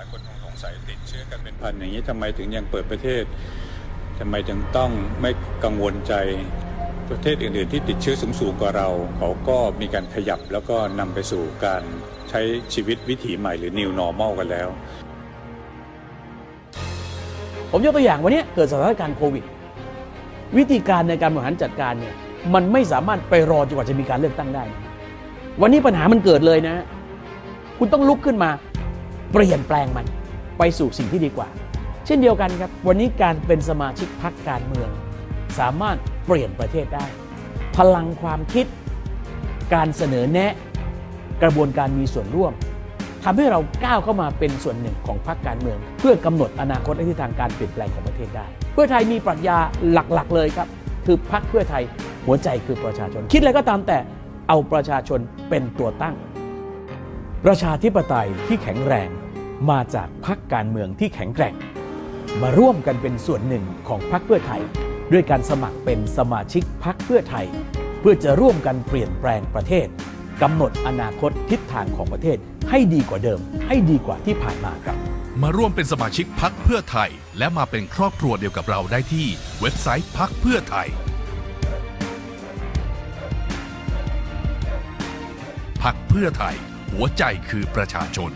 ลายคนคงสงสัยติดเชื้อกันเป็นพันอย่างนี้ทำไมถึงยังเปิดประเทศทำไมถึงต้องไม่กังวลใจประเทศอื่นๆ ที่ติดเชื้อสูงๆกว่าเรา เขาก็มีการขยับแล้วก็นำไปสู่การใช้ชีวิตวิถีใหม่หรือ new normal กันแล้ว ผมยกตัวอย่างวันนี้เกิดสถานการณ์โควิด วิธีการในการบริหารจัดการเนี่ยมันไม่สามารถไปรอจนกว่าจะมีการเลือกตั้งได้นะวันนี้ปัญหามันเกิดเลยนะ คุณต้องลุกขึ้นมา เปลี่ยนแปลงมันไปสู่สิ่งที่ดีกว่า เช่นเดียวกันครับ วันนี้การเป็นสมาชิกพรรคการเมือง สามารถเปลี่ยนประเทศได้ พลังความคิด การเสนอแนะ กระบวนการมีส่วนร่วมทำให้เราก้าวเข้ามาเป็นส่วนหนึ่งของพรรคการเมือง เพื่อกำหนดอนาคตและทิศทางการเปลี่ยนแปลงของประเทศได้ เพื่อไทยมีปรัชญาหลักๆ เลยครับ คือพรรคเพื่อไทยหัวใจคือประชาชน คิดอะไรก็ตามแต่เอาประชาชนเป็นตัวตั้ง ประชาธิปไตยที่แข็งแรงมาจากพรรคการเมืองที่แข็งแกร่ง มาร่วมกันเป็นส่วนหนึ่งของพรรคเพื่อไทย ด้วยการสมัครเป็นสมาชิกพรรคเพื่อไทย เพื่อจะร่วมกันเปลี่ยนแปลงประเทศกำหนดอนาคตทิศทางของประเทศให้ดีกว่าเดิม ให้ดีกว่าที่ผ่านมาครับ มาร่วมเป็นสมาชิกพักเพื่อไทย และมาเป็นครอบครัวเดียวกับเราได้ที่เว็บไซต์พักเพื่อไทยพักเพื่อไทย หัวใจคือประชาชน